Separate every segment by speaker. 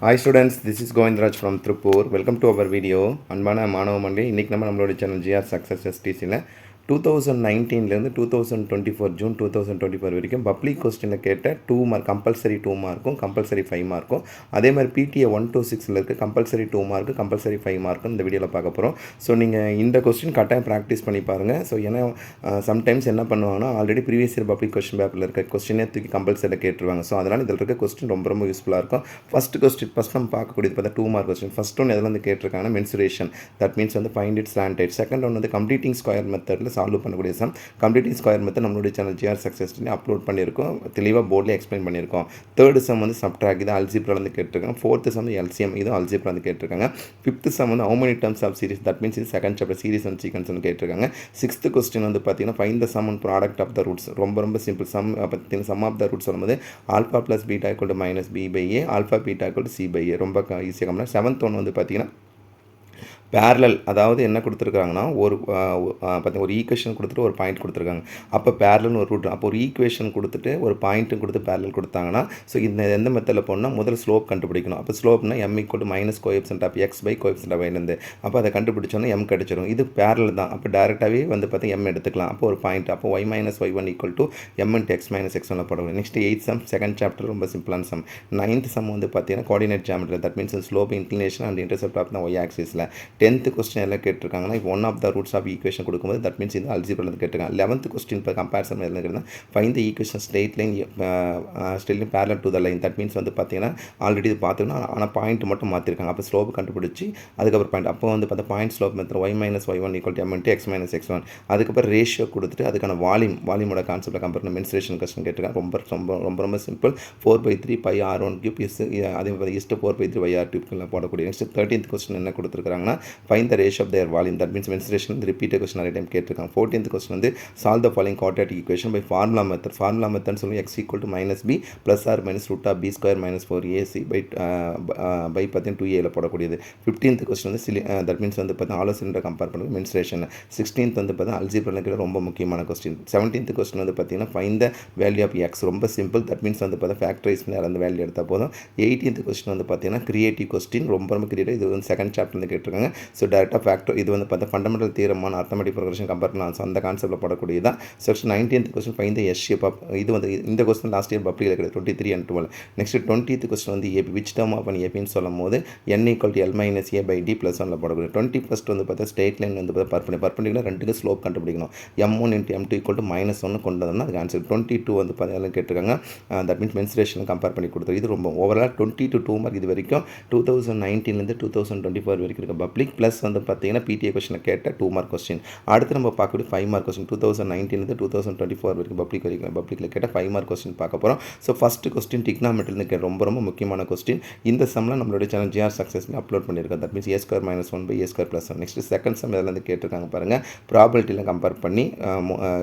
Speaker 1: Hi students this is Govindaraj from Tiruppur welcome to our video அன்பான மாணவ மண்டே இன்றைக்கி நம்ம நம்மளோட சேனல் ஜிஆர் சக்ஸஸ் எஸ்டிசியில் two thousand நைன்டீன்லேருந்து two thousand twenty four June two thousand twenty four வரைக்கும் public கொஸ்டினில் கேட்ட டூ மார்க் கம்பல்சரி டூ மார்க்கும் கம்பல்சரி ஃபைவ் மார்க்கும் அதே மாதிரி பிடிஏ ஒன் டூ சிக்ஸில் இருக்குது compulsory two mark compulsory five மார்க்கும் இந்த வீடியோவில் பார்க்க போகிறோம் ஸோ நீங்கள் இந்த கொஸ்டின் கட்டாயம் ப்ராக்டிஸ் பண்ணி பாருங்கள் ஸோ ஏன்னா சம்டைம்ஸ் என்ன பண்ணுவாங்கன்னா already previous year public question பேப்பரில் இருக்க கொஸ்டினே தூக்கி கம்பல்சரியில் கேட்டுருவாங்க. ஸோ அதனால் இதில் இருக்க கொஸ்டின் ரொம்ப ரொம்ப யூஸ்ஃபுல்லாக இருக்கும். ஃபஸ்ட் கொஸ்டின் ஃபஸ்ட் நம்ம பார்க்கக்கூடியது பார்த்தா டூ மார்க் கொஸ்டின் ஃபஸ்ட் ஒன்று எதில் வந்து கேட்டிருக்காங்கன்னா மென்சுரேஷன் தட் மீன்ஸ் வந்து ஃபைண்ட் இட் ஸ்லாண்டட் செகண்ட் ஒன்று வந்து கம்ப்ளீட்டிங் ஸ்கொயர் மெத்தடில் சால்வ் பண்ணக்கூடிய சம். கம்ப்ளீட்டிங் ஸ்கொயர் மெத்தட் நம்மளுடைய சேனல் ஜிஆர் சக்ஸஸ்லேயே அப்லோட் பண்ணியிருக்கோம். தெளிவாக போர்டில் எக்ஸ்பிளைன் பண்ணியிருக்கோம். தேர்டு சம் வந்து சப்ட்ராக் இது அல்சிப்ரா வந்து கேட்டிருக்காங்க ஃபோர்த்து சம் எல்சிஎம் இது அல்சிப்ரா வந்து கேட்டிருக்காங்க. ஃபிஃப்த்து சம் வந்து how many terms of series that means இது second chapter series and sequence வந்து கேட்டிருக்காங்க. சிக்ஸ்த்து கொஸ்டின் வந்து பார்த்தீங்கன்னா find the sum and product of the roots ரொம்ப ரொம்ப சிம்பிள் சம் பார்த்தீங்கன்னா சம் ஆஃப் த ரூட்ஸ் சொல்லும்போது alpha plus beta equal minus B by A alpha beta equal C by A ரொம்ப ஈஸியாக கம்மினா செவன்த் ஒன் வந்து பார்த்தீங்கன்னா பேரலல் அதாவது என்ன கொடுத்துருக்காங்கன்னா ஒரு பார்த்தீங்கன்னா ஒரு ஈக்குவேஷன் கொடுத்துட்டு ஒரு பாயிண்ட் கொடுத்துருக்காங்க. அப்போ பேரலல்னு ஒரு ரூட் அப்போ ஒரு ஈக்குவேஷன் கொடுத்துட்டு ஒரு பாயிண்ட்டும் கொடுத்து பேரலல் கொடுத்தாங்கன்னா ஸோ இந்த எந்த மெத்தடில் போனால் முதல் ஸ்லோப் கண்டுபிடிக்கணும். அப்போ ஸ்லோப்னா M equal minus coefficient of X by coefficient of ஐந்து அப்போ அதை கண்டுபிடிச்சோன்னா எம் கிடச்சிரும். இது பேரல் தான். அப்போ டேரெக்டாகவே வந்து பார்த்து எம் எடுத்துக்கலாம். அப்போ ஒரு பாயிண்ட் அப்போ Y minus Y one equal to M into X minus X ஒன்ல போடணும். Next eight sum second chapter ரொம்ப சிம்பிளான சம் நைன்த் சம் வந்து பார்த்தீங்கன்னா coordinate geometry that means slope inclination and intercept of தான் ஒய் ஆக்சிஸில் டென்த்து கொஸ்டின் எல்லாம் கேட்டிருக்காங்கன்னா இப்போ one of the roots of equation கொடுக்கும்போது தட் மீன்ஸ் இந்த அல்ஜிபிள் கேட்டிருக்காங்க. லெவன்த் கொஸ்டின் இப்போ கம்பேரிசன் எல்லாம் கேட்டால் find the equation straight line straight parallel to the line that means வந்து பார்த்தீங்கன்னா ஆல்ரெடி இது பார்த்துக்கணும் ஆனால் பாயிண்ட் மட்டும் மாற்றிருக்காங்க அப்போ ஸ்லோப் கண்டுபிடிச்சி அதுக்கப்புறம் பாயிண்ட் அப்போ வந்து பார்த்தா point slope method y minus y one equal to m into x minus x one அதுக்கப்புறம் ரேஷியோ கொடுத்துட்டு அதுக்கான வால்யூம் வால்யூமோட கான்செப்ட்டில் கம்பேர் பண்ண மென்சுரேஷன் கொஸ்டின் கேட்டிருக்காங்க. ரொம்ப ரொம்ப ரொம்ப ரொம்ப simple four by three pi R one cube is அதே மாதிரி is to four by three pi R டியூப்லாம் போடக்கூடிய நெக்ஸ்ட் தேர்ட்டீன்த் கொஸ்டின் என்ன கொடுத்துருக்காங்கன்னா find the ratio of their volume that means mensuration வந்து ரிப்பீட்டட் கொஸ்டின் நிறைய டைம் கேட்டிருக்காங்க. Fourteenth question வந்து solve the following quadratic equation by formula method formula மெத்தட்னு சொல்லி x equal to minus b plus or minus root of b square minus four AC by by பார்த்தீங்கன்னா two ஏல போடக்கூடியது. Fifteenth question வந்து சிலி that means வந்து பார்த்தீங்கன்னா hollow cylinder compare பண்ணுறது mensuration sixteenth வந்து பார்த்தீங்கன்னா அல்ஜிபிள் ரொம்ப முக்கியமான கொஸ்டின் செவன்டீன்த் கொஸ்டின் வந்து பார்த்தீங்கன்னா find the value of X ரொம்ப சிம்பிள் தட் மீன்ஸ் வந்து பார்த்தீங்கன்னா ஃபேக்டரைஸ் பண்ணி அந்த வேல்யூ எடுத்தால் போதும். எயிட்டீன்த் கொஸ்டின் வந்து பார்த்தீங்கன்னா கிரியேட்டிவ் கொஸ்டின் ரொம்ப ரொம்ப கிரியேட்டிவ் இது வந்து செகண்ட் சாப்டர் வந்து கேட்டிருக்காங்க. ஸோ டேரெக்டாக ஃபேக்டோ இது வந்து பார்த்தா ஃபண்டமெண்டல் தீரமான அர்த்தமெட்டிக் ப்ரொக்ரஷன் கம்பேர் பண்ணலாம். அந்த கான்செப்ட்டில் போடக்கூடியதான் section nineteenth question find the S shape of இது வந்து இந்த கொஸ்டின் லாஸ்ட் இயர் பப்ளிக் கிடையாது. Twenty three and twelve next twentieth question வந்து AP which term of an ஏபின்னு சொல்லும் போது N equal to L minus A by D plus ஒன்ல போடக்கூடிய twenty first வந்து பார்த்தா ஸ்டேட் லைன் வந்து பார்த்தா பர்பனி பர்பனிக்குலர் ரெண்டுக்கு ஸ்லோப் கண்டுபிடிக்கணும். M one into M two equal to minus ஒன்று கொண்டு வந்தோம்னா அதுக்கு ஆன்சர் டுவெண்ட்டி டூ வந்து பார்த்தீங்கன்னா கேட்டிருக்காங்க. தட் மீன்ஸ் மென்சுரேஷன் கம்பேர் பண்ணி கொடுத்தது இது ரொம்ப overall twenty two two mark இது வரைக்கும் டூ தௌசண்ட் நைன்டீன்லேருந்து டூ தௌசண்ட் டுவெண்ட்டி ஃபோர் வரைக்கும் இருக்க பப்ளிக். ப்ளஸ் வந்து பார்த்தீங்கன்னா பிடிஏ கொஸ்டினை கேட்ட டூ மார்க் கொஸ்டின் அடுத்து நம்ம பார்க்கக்கூடிய five mark question two thousand நைன்டீன்லேருந்து two thousand twenty four வரைக்கும் பப்ளிக் வரைக்கும் பப்ளிக்கில் கேட்ட ஃபைவ் மார்க் கொஸ்டின் பார்க்க போகிறோம் ஸோ ஃபஸ்ட்டு கொஸ்டின் டிக்னாமெட்ரிலேருந்து கேட்ட ரொம்ப ரொம்ப முக்கியமான கொஸ்டின் இந்த சம்மில் நம்மளுடைய சேனல் ஜிஆர் சக்ஸஸ்னு அப்லோட் பண்ணியிருக்கோம் that means A square minus one by A square plus one next second sum இதில் வந்து கேட்டிருக்காங்க பாருங்கள் ப்ராபிலிட்டியில் கம்பேர் பண்ணி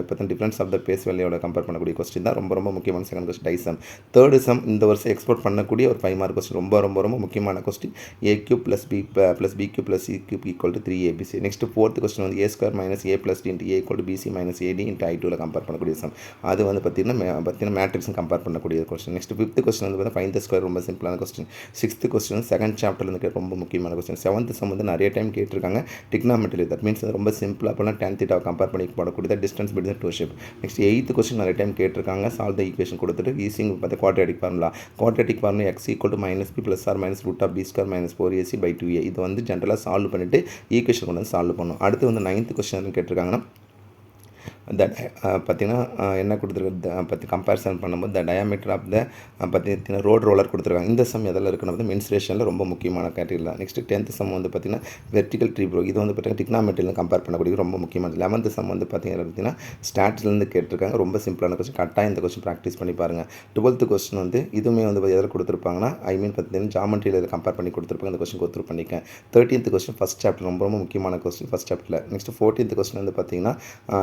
Speaker 1: இப்போ தான் டிஃப்ரென்ஸ் ஆஃப் த பேஸ் வேலையோட கம்பேர் பண்ணக்கூடிய கொஸ்டின் தான். ரொம்ப ரொம்ப முக்கியமான செகண்ட் கொஸ்டின் டைசம் தேர்டு சம் இந்த வருஷம் எக்ஸ்போர்ட் பண்ணக்கூடிய ஒரு ஃபைவ் மார்க் கொஸ்டின் ரொம்ப ரொம்ப ரொம்ப முக்கியமான question A cube plus B plus B cube plus C cube equal to three ABC next fourth question வந்து A square minus A plus D into A equal to BC minus AD into I டூவில் compare பண்ணக்கூடிய sum அது வந்து பார்த்தீங்கன்னா பார்த்தீங்கன்னா மேட்ரிக்ஸும் compare பண்ணக்கூடிய question next fifth question வந்து பார்த்தீங்கன்னா ஃபைன் த ஸ்கொயர் ரொம்ப சிம்பிளான question sixth question second chapter இருந்து ரொம்ப முக்கியமான கொஸ்டின் செவன்த் சம் வந்து நிறைய டைம் கேட்டிருக்காங்க. டிக்னாமெட்ரி தட் மீன்ஸ் ரொம்ப சிம்பிளாக பண்ணால் டென்த் தீட்டாவை கம்பேர் பண்ணி போடக்கூடிய distance between two ship next eighth question நிறைய டைம் கேட்டிருக்காங்க. சால்வ் த ஈக்குவேஷன் கொடுத்துட்டு ஈஸிங் பார்த்து quadratic formula quadratic formula X equal to minus B plus or minus root of B square minus four AC by two A இது வந்து ஜென்ரலாக solve பண்ணிவிட்டு equation கொண்டு வந்து சால்வ் பண்ணும் அடுத்து வந்து நைன்த் கொஸ்டின் கேட்டிருக்காங்கன்னா த பார்த்திங்கன்னா என்ன கொடுத்துருக்கு பற்றி கம்பேரிசன் பண்ணும்போது த டயாமீட்டர் ஆஃப் த பார்த்தீங்கன்னா ரோட் ரோலர் கொடுத்துருக்காங்க. இந்த சம் எதில் இருக்குன்னு வந்து ரொம்ப முக்கியமான கேட்டகரி தான். நெக்ஸ்ட் டென்த் சம் வந்து பார்த்தீங்கன்னா வெர்டிகல் ட்ரீ ப்ரோ இது வந்து பார்த்தீங்கன்னா டிக்னாமெட்ரியில் கம்பேர் பண்ணக்கூடிய ரொம்ப முக்கியமானது. லெவன்த் சம் வந்து பார்த்தீங்கன்னா பார்த்தீங்கன்னா ஸ்டாட்ஸ்லேருந்து கேட்டிருக்காங்க. ரொம்ப சிம்பிளான கொஸ்டின் கரெக்டாக இந்த கொஸ்டின் ப்ராக்டிஸ் பண்ணி பாருங்கள் டுவெல்த்து கொஸ்டின் வந்து இதுவுமே வந்து எதில் கொடுத்துருப்பாங்கன்னா ஐ மீன் பார்த்தீங்கன்னா ஜாமெண்ட்ரியில் கம்பேர் பண்ணி கொடுத்துருப்பாங்க. இந்த கொஸ்டின் கொடுத்துரு பண்ணிக்கேன் தேர்ட்டீன்த் கொஸ்டின் ஃபஸ்ட் சாப்டர் ரொம்ப ரொம்ப முக்கியமான கொஸ்டின் ஃபஸ்ட் சாப்டரில் நெக்ஸ்ட் ஃபோர்டீன்த் கொஸ்டின் வந்து பார்த்தீங்கன்னா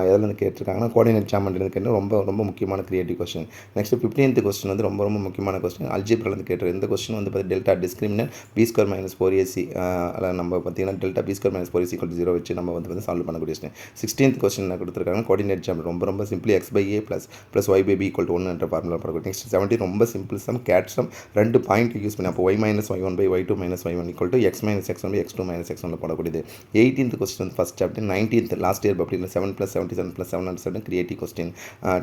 Speaker 1: எதில் வந்து கேட்டு கேட்டிருக்காங்கன்னா கோஆர்டினேட் சாமண்ட் கேட்டு ரொம்ப ரொம்ப முக்கியமான creative question next fifteenth question வந்து ரொம்ப ரொம்ப முக்கியமான கொஸ்டின் அல்ஜிப்ரிலேருந்து கேட்டிருக்க இந்த கொஸ்டின் வந்து பார்த்து delta discriminant B square minus four AC அதில் நம்ம பார்த்தீங்கன்னா delta B square minus four AC zero வச்சு நம்ம வந்து வந்து சால்வ் பண்ணக்கூடிய கொஸ்டின் சிக்ஸ்டீன்த் கொஸ்டின் என்ன கொடுத்துருக்காங்க. கோஆர்டினேட் சாமண்ட் ரொம்ப ரொம்ப simply X by A plus plus Y by B equal to ஒன்று என்ற ஃபார்முலா போடக்கூடிய. நெக்ஸ்ட் செவன்டீன் ரொம்ப சிம்பிள் சம் கேட் சம் ரெண்டு பாயிண்ட் யூஸ் பண்ணி அப்போ Y minus Y one by Y two minus Y one equal to X minus X one by X two minus X one போடக்கூடியது. Eighteenth question வந்து first chapter nineteenth last year public seven plus seventy seven plus seven hundred seven creative question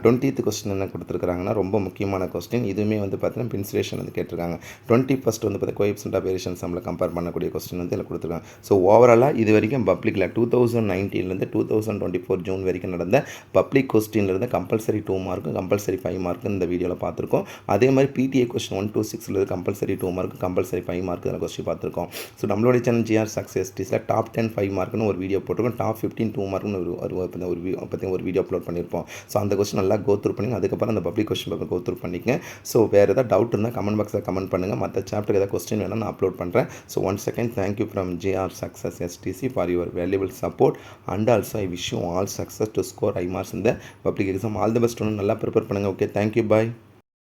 Speaker 1: twentieth question என்ன கொடுத்துருக்காங்கன்னா ரொம்ப முக்கியமான question இதுவுமே வந்து பார்த்தீங்கன்னா பின்சுலேஷன் வந்து கேட்டிருக்காங்க. டுவெண்ட்டி ஃபஸ்ட் வந்து பார்த்தீங்கன்னா கோஎப்சன்ட் ஆஃப் வேரியேஷன் சம்மில் கம்பேர் பண்ணக்கூடிய கொஸ்டின் வந்து இதில் கொடுத்துருக்காங்க. ஸோ ஓவராலாக இது வரைக்கும் பப்ளிக்கில் two thousand நைன்டீன்லேருந்து two thousand twenty four June வரைக்கும் நடந்த பப்ளிக் கொஸ்டின்லேருந்து கம்பல்சரி டூ மார்க்கும் கம்பல்சரி ஃபைவ் மார்க்கு இந்த வீடியோவில் பார்த்துருக்கோம். அதே மாதிரி பிடிஏ கொஸ்டின் ஒன் டூ சிக்ஸில் compulsory two mark compulsory five mark இதில் கொஸ்டின் பார்த்துருக்கோம். ஸோ நம்மளுடைய சேனல் ஜிஆர் சக்ஸஸ் டிஸில் டாப் டென் ஃபைவ் மார்க்னு ஒரு வீடியோ போட்டிருக்கோம். டாப் ஃபிஃப்டின் டூ மார்க்னு ஒரு ஒரு ஒரு வீடியோ அப்லோட் பண்ணியிருப்போம் ஸோ அந்த கொஸ்டின் நல்லா கோ த்ரூ பண்ணி அதுக்கப்புறம் அந்த public question paper go through பண்ணிக்கங்க. ஸோ வேறு ஏதாவது டவுட் இருந்தால் கமெண்ட் பாக்ஸில் கமெண்ட் பண்ணுங்கள் மற்ற சாப்டருக்கு ஏதாவது கொஸ்டின் வேணால் நான் அப்லோட் பண்ணுறேன் so one second thank you from GR success STC for your valuable support and also I wish you all success to score high marks இந்த public exam all the best நல்லா prepare பண்ணுங்கள் okay thank you பாய்